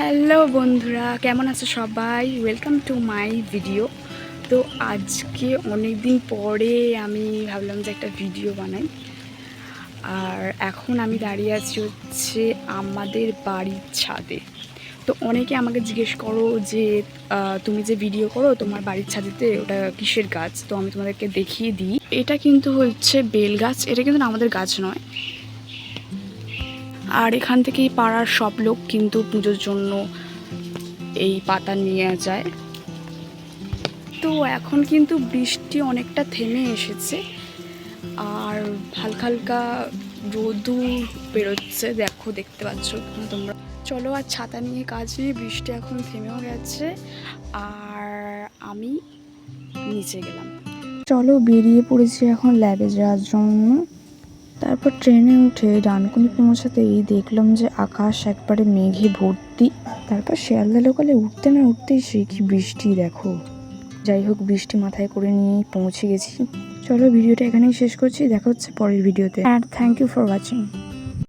Hello বন্ধুরা, কেমন আছো সবাই? ওয়েলকাম টু মাই ভিডিও তো আজকে অনেক দিন পরে আমি ভাবলাম যে একটা ভিডিও বানাই। আর এখন আমি দাঁড়িয়ে আছি হচ্ছে আমাদের বাড়ির ছাদে। তো অনেকে আমাকে জিজ্ঞেস করো যে তুমি যে ভিডিও করো, তোমার বাড়ির ছাদেতে ওটা কিসের গাছ? তো আমি তোমাদেরকে দেখিয়ে দিই। এটা কিন্তু হচ্ছে বেল গাছ। এটা কিন্তু আমাদের গাছ নয়। আর এখান থেকেই পাড়ার সব লোক কিন্তু পুজোর জন্য এই পাতা নিয়ে যায়। তো এখন কিন্তু বৃষ্টি অনেকটা থেমে এসেছে, আর হালকা হালকা রোদু বেরোচ্ছে। দেখো, দেখতে পাচ্ছ তোমরা। চলো, আর ছাতা নিয়ে কাজ নেই, বৃষ্টি এখন থেমেও গেছে, আর আমি নিচে গেলাম। চলো, বেরিয়ে পড়েছি এখন ল্যাবে যাওয়ার জন্য তারপর ট্রেনে উঠে ডানকুনি পৌঁছাতেই দেখলাম যে আকাশ একবারে মেঘে ভর্তি। তারপর শিয়ালদা লোকালে উঠতে না উঠতেই সে কি বৃষ্টি, দেখো। যাই হোক, বৃষ্টি মাথায় করে নিয়েই পৌঁছে গেছি। চলো, ভিডিওটা এখানেই শেষ করছি। দেখা হচ্ছে পরের ভিডিওতে। আর থ্যাংক ইউ ফর ওয়াচিং